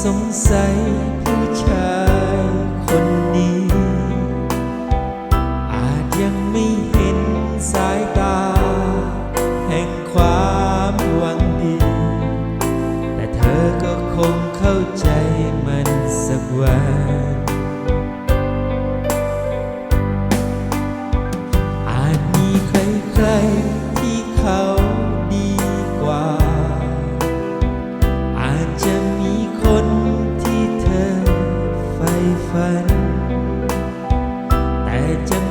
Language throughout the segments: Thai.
สงสัยผู้ชายคนนี้ อาจยังไม่เห็นสายตา แห่งความหวังดี แต่เธอก็คงเข้าใจมันสักวัน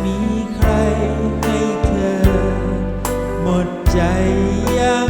มีใครให้เธอ หมดใจยัง